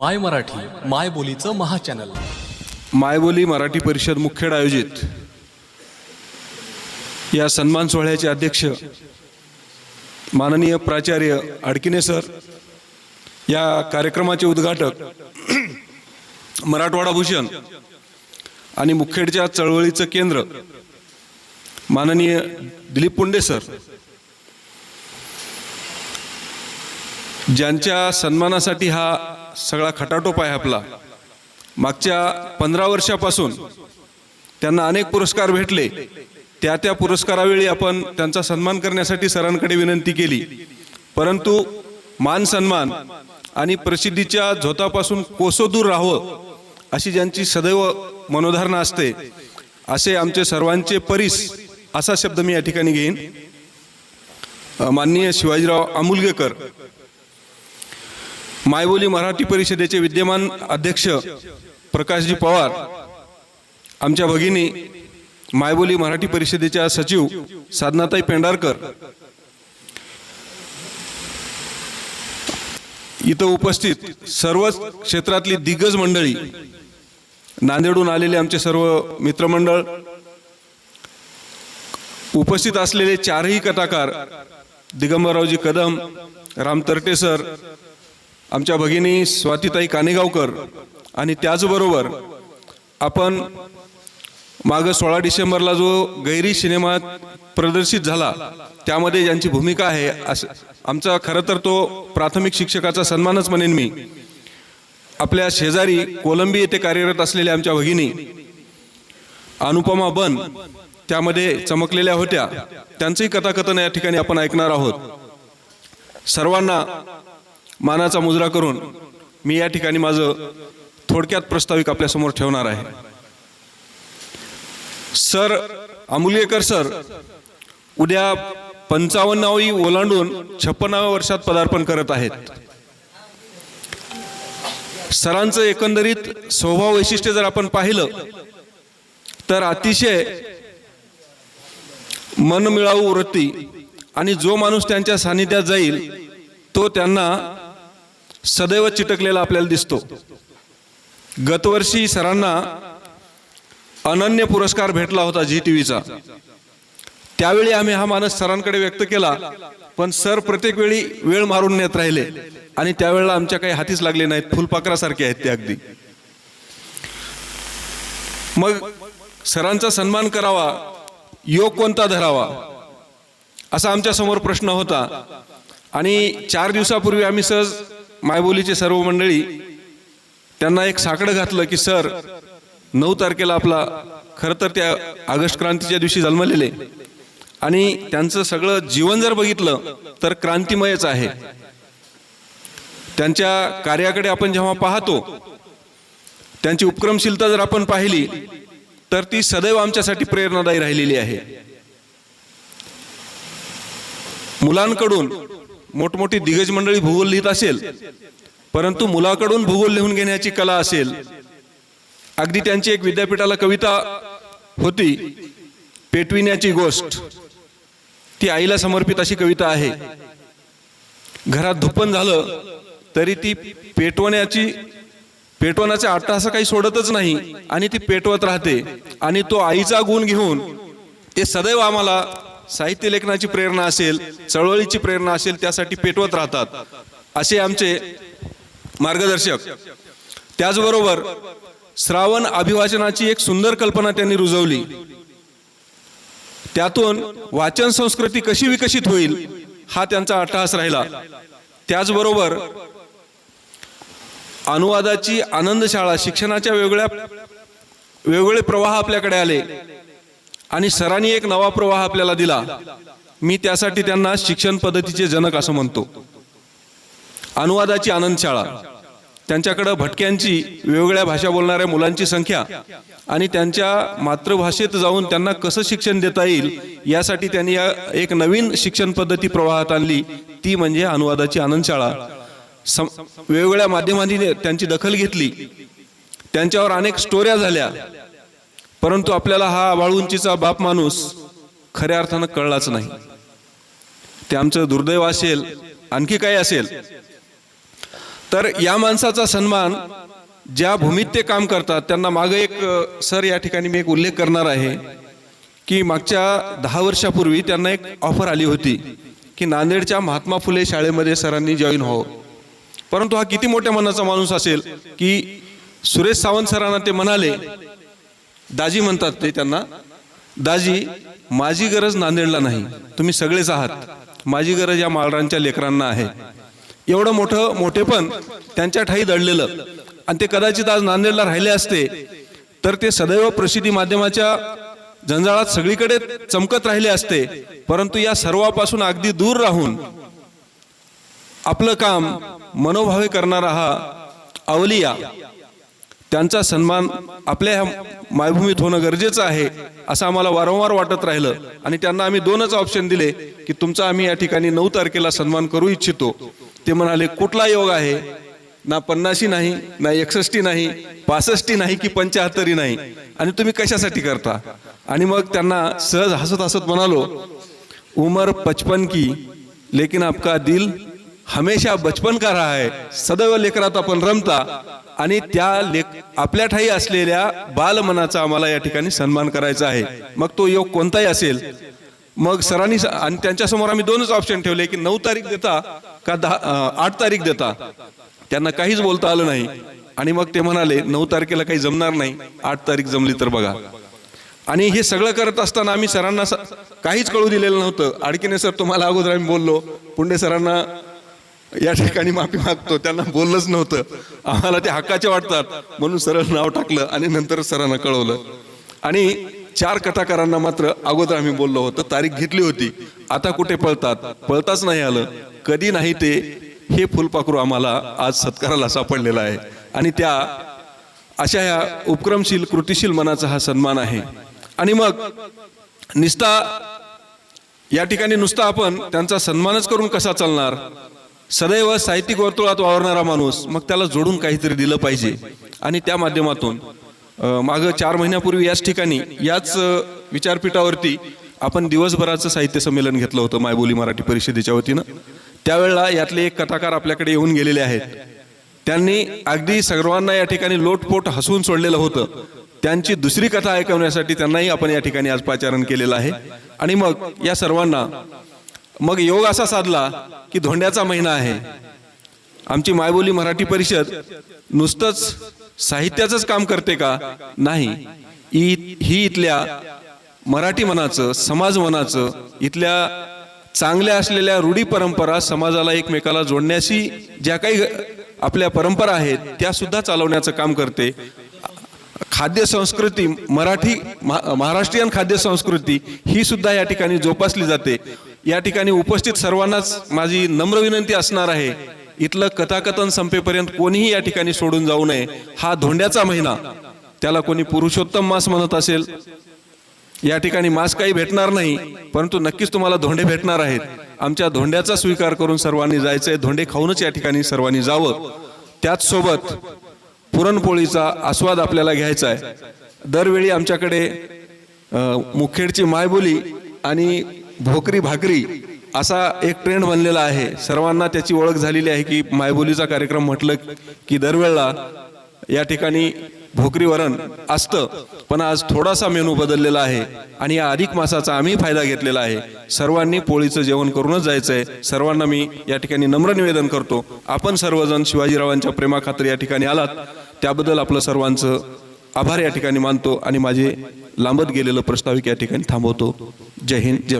माय मराठी माय बोलीचं महाचॅनल मायबोली मराठी परिषद मुखेड आयोजित. या सन्मान सोहळ्याचे अध्यक्ष माननीय प्राचार्य अडकिने सर या कार्यक्रमाचे उद्घाटक मराठवाडा भूषण आणि मुखेडच्या चळवळीचं केंद्र माननीय दिलीप पुंडे सर. ज्यांच्या सन्मानासाठी हा सगळा खटाटोप आहे आपला. मागच्या पंधरा वर्षापासून त्यांना अनेक पुरस्कार भेटले. त्या त्या पुरस्कारावेळी आपण त्यांचा सन्मान करण्यासाठी सरांकडे विनंती केली. परंतु मान सन्मान आणि प्रसिद्धीच्या झोतापासून कोसो दूर राहावं अशी ज्यांची सदैव मनोधारणा असते असे आमचे सर्वांचे परीस असा शब्द मी या ठिकाणी घेईन. माननीय शिवाजीराव आमुलगेकर. मायबोली मराठी परिषदेचे विद्यमान अध्यक्ष प्रकाशजी पवार आमच्या भगिनी मायबोली मराठी परिषदेच्या सचिव साधनाताई पेंढारकर इथं उपस्थित सर्वच क्षेत्रातली दिग्गज मंडळी नांदेडहून आलेले आमचे सर्व मित्रमंडळ उपस्थित असलेले चारही कथाकार दिगंबररावजी कदम राम तरटे सर आमच्या भगिनी स्वातीताई कानेगावकर आणि त्याचबरोबर आपण मागं सोळा डिसेंबरला जो गैरी सिनेमा प्रदर्शित झाला त्यामध्ये ज्यांची भूमिका आहे असं आमचा खरं तर तो प्राथमिक शिक्षकाचा सन्मानच म्हणेन मी. आपल्या शेजारी कोलंबी येथे कार्यरत असलेल्या आमच्या भगिनी अनुपमा बन त्यामध्ये चमकलेल्या होत्या. त्यांचंही कथाकथन या ठिकाणी आपण ऐकणार आहोत. सर्वांना मानाचा मुजरा करून मी या ठिकाणी माझं थोडक्यात प्रस्ताविक आपल्यासमोर ठेवणार आहे. सर अमूल्यकर सर उद्या पंचावन्नावी ओलांडून छप्पनाव्या वर्षात पदार्पण करत आहेत. सरांचं एकंदरीत स्वभाव वैशिष्ट्य जर आपण पाहिलं तर अतिशय मनमिळावू वृत्ती आणि जो माणूस त्यांच्या सानिध्यात जाईल तो त्यांना सदैव चिटकलेला आपल्याला दिसतो. गतवर्षी सरांना अनन्य पुरस्कार भेटला होता झी व्हीचा. त्यावेळी आम्ही हा मानस सरांकडे व्यक्त केला पण सर प्रत्येक वेळी वेळ मारून नेत राहिले आणि त्यावेळेला आमच्या काही हातीच लागले नाहीत फुलपाखरासारखे आहेत ते अगदी. मग सरांचा सन्मान करावा योग कोणता धरावा असा आमच्यासमोर प्रश्न होता. आणि चार दिवसापूर्वी आम्ही सहज मायबोलीचे सर्व मंडळी त्यांना एक साकडं घातलं की सर नऊ तारखेला आपला खरं तर त्या ऑगस्ट क्रांतीच्या दिवशी जन्मलेले. आणि त्यांचं सगळं जीवन जर बघितलं तर क्रांतिमयच आहे. त्यांच्या कार्याकडे आपण जेव्हा पाहतो त्यांची उपक्रमशीलता जर आपण पाहिली तर ती सदैव आमच्यासाठी प्रेरणादायी राहिलेली आहे. मुलांकडून मोठमोठी दिग्गज मंडळी भूगोल लिहित असेल परंतु मुलाकडून भूगोल लिहून घेण्याची कला असेल. अगदी त्यांची एक विद्यापीठाला कविता होती पेटविण्याची गोष्ट. ती आईला समर्पित अशी कविता आहे. घरात धुपन झालं तरी ती पेटवण्याची पेटवण्याचा आट्टा असं काही सोडतच नाही आणि ती पेटवत राहते. आणि तो आईचा गुण घेऊन ते सदैव आम्हाला साहित्य लेखनाची प्रेरणा असेल चळवळीची प्रेरणा असेल त्यासाठी पेटवत राहतात. असे आमचे मार्गदर्शक. त्याचबरोबर श्रावण अभिवाचनाची एक सुंदर कल्पना त्यांनी रुजवली. त्यातून वाचन संस्कृती कशी विकसित होईल हा त्यांचा अट्टहास राहिला. त्याचबरोबर अनुवादाची आनंदशाळा शिक्षणाच्या वेगळ्या वेगवेगळे प्रवाह आपल्याकडे आले. आणि सरांनी एक नवा प्रवाह आपल्याला दिला. मी त्यासाठी त्यांना शिक्षण पद्धतीचे जनक असं म्हणतो. अनुवादाची आनंदशाळा त्यांच्याकडं भटक्यांची वेगवेगळ्या भाषा बोलणाऱ्या मुलांची संख्या आणि त्यांच्या मातृभाषेत जाऊन त्यांना कसं शिक्षण देता येईल यासाठी त्यांनी या एक नवीन शिक्षण पद्धती प्रवाहात आणली. ती म्हणजे अनुवादाची आनंदशाळा सम वेगवेगळ्या माध्यमांनी त्यांची दखल घेतली. त्यांच्यावर अनेक स्टोऱ्या झाल्या. परंतु आपल्याला हा वाळुंचीचा बाप माणूस खऱ्या अर्थानं कळलाच नाही. ते आमचं दुर्दैव असेल आणखी काही असेल. तर या माणसाचा सन्मान ज्या भूमीत ते काम करतात त्यांना मागे एक सर या ठिकाणी मी एक उल्लेख करणार आहे की मागच्या दहा वर्षापूर्वी त्यांना एक ऑफर आली होती की नांदेडच्या महात्मा फुले शाळेमध्ये सरांनी जॉईन व्हावं. परंतु हा किती मोठ्या मनाचा माणूस असेल की सुरेश सावंत सरांना ते म्हणाले दाजी म्हणतात ते त्यांना दाजी माझी गरज नांदेडला नाही. तुम्ही सगळेच आहात. माझी गरज या माळरांच्या लेकरांना आहे. एवढं मोठं मोठेपण त्यांच्या ठाई दडलेलं. आणि ते कदाचित आज नांदेडला राहिले असते तर ते सदैव प्रसिद्धी माध्यमाच्या जंजाळात सगळीकडे चमकत राहिले असते. परंतु या सर्वापासून अगदी दूर राहून आपलं काम मनोभावे करणारा हा अवलिया त्यांचा सन्मान आपल्या ह्या मायभूमीत होणं गरजेचं आहे असं आम्हाला वारंवार वाटत राहिलं. आणि त्यांना आम्ही दोनच ऑप्शन दिले की तुमचा आम्ही या ठिकाणी नऊ तारखेला सन्मान करू इच्छितो. ते म्हणाले कुठला योग आहे? ना पन्नाशी नाही ना एकसष्टी नाही पासष्टी नाही की पंच्याहत्तरी नाही. आणि तुम्ही कशासाठी करता? आणि मग त्यांना सहज हसत हसत म्हणालो उमर पचपन की लेकिन आपका दिल हमेशा बचपन का रहा है? सदैव लेकरात आपण रमता आणि त्या लेख आपल्या ठाई असलेल्या बालमनाचा आम्हाला या ठिकाणी सन्मान करायचा आहे. मग तो योग कोणताही असेल मग सरांनी स- आणि त्यांच्यासमोर आम्ही दोनच ऑप्शन ठेवले की नऊ तारीख देता का दहा आठ तारीख देता? त्यांना काहीच बोलता आलं नाही. आणि मग ते म्हणाले नऊ तारखेला काही जमणार नाही आठ तारीख जमली तर बघा. आणि हे सगळं करत असताना आम्ही सरांना स- काहीच कळू दिलेलं नव्हतं. आडकीने सर तुम्हाला अगोदर आम्ही बोललो पुंडे सरांना या ठिकाणी माफी मागतो. त्यांना बोललंच नव्हतं. आम्हाला ते हक्काचे वाटतात. म्हणून सरळ नाव टाकलं आणि नंतर सरांना कळवलं. आणि चार कथाकारांना मात्र अगोदर आम्ही बोललो होतो. तारीख घेतली होती. आता कुठे पळतात? पळताच नाही आलं. कधी नाही ते? हे फुलपाखरू आम्हाला आज सत्काराला सापडलेलं आहे. आणि त्या अशा ह्या उपक्रमशील कृतिशील मनाचा हा सन्मान आहे. आणि मग निस्ता या ठिकाणी नुसता आपण त्यांचा सन्मानच करून कसा चालणार? सदैव साहित्यिक वर्तुळात वावरणारा माणूस मग त्याला जोडून काहीतरी दिलं पाहिजे. आणि त्या माध्यमातून मागं चार महिन्यापूर्वी याच ठिकाणी याच विचारपीठावरती आपण दिवसभराचं साहित्य संमेलन घेतलं होतं मायबोली मराठी परिषदेच्या वतीनं. त्यावेळेला यातले एक कथाकार आपल्याकडे येऊन गेलेले आहेत. त्यांनी अगदी सर्वांना या ठिकाणी लोटपोट हसवून सोडलेलं होतं. त्यांची दुसरी कथा ऐकवण्यासाठी त्यांनाही आपण या ठिकाणी आज पाचारण केलेलं आहे. आणि मग या सर्वांना मग योग असा साधला की धोंड्याचा महिना आहे. आमची मायबोली मराठी परिषद नुसतंच साहित्याचंच काम करते का? नाही. ही इथल्या मराठी मनाचं समाज मनाचं इथल्या चांगल्या असलेल्या रूढी परंपरा समाजाला एकमेकाला जोडण्याशी ज्या काही आपल्या परंपरा आहेत त्या सुद्धा चालवण्याचं काम करते. खाद्य संस्कृती मराठी महाराष्ट्रीयन खाद्य संस्कृती ही सुद्धा या ठिकाणी जोपासली जाते. या ठिकाणी उपस्थित सर्वांनाच माझी नम्र विनंती असणार आहे. इथलं कथाकथन संपेपर्यंत कोणीही या ठिकाणी सोडून जाऊ नये. हा धोंड्याचा महिना. त्याला कोणी पुरुषोत्तम मास म्हणत असेल या ठिकाणी मास काही भेटणार नाही परंतु नक्कीच तुम्हाला धोंडे भेटणार आहेत. आमच्या धोंड्याचा स्वीकार करून सर्वांनी जायचंय. धोंडे खाऊनच या ठिकाणी सर्वांनी जावं. त्याच सोबत पुरणपोळीचा आस्वाद आपल्याला घ्यायचा आहे. दरवेळी आमच्याकडे मुखेडची मायबोली आणि भोकरी भाकरी असा एक ट्रेंड बनलेला आहे. सर्वांना त्याची ओळख झालेली आहे की मायबोलीचा कार्यक्रम म्हटलं की दरवेळेला या ठिकाणी भोकरी वरण असतं. पण आज थोडासा मेनू बदललेला आहे आणि या अधिक मासाचा आम्ही फायदा घेतलेला आहे. सर्वांनी पोळीचं जेवण करूनच जायचं आहे सर्वांना मी या ठिकाणी नम्र निवेदन करतो. आपण सर्वजण शिवाजीरावांच्या प्रेमाखातर या ठिकाणी आलात. त्याबद्दल आपलं सर्वांचं आभार या ठिकाणी मानतो आणि माझे लांबत गेलेलं प्रस्ताविक या ठिकाणी थांबवतो. जय हिंद जय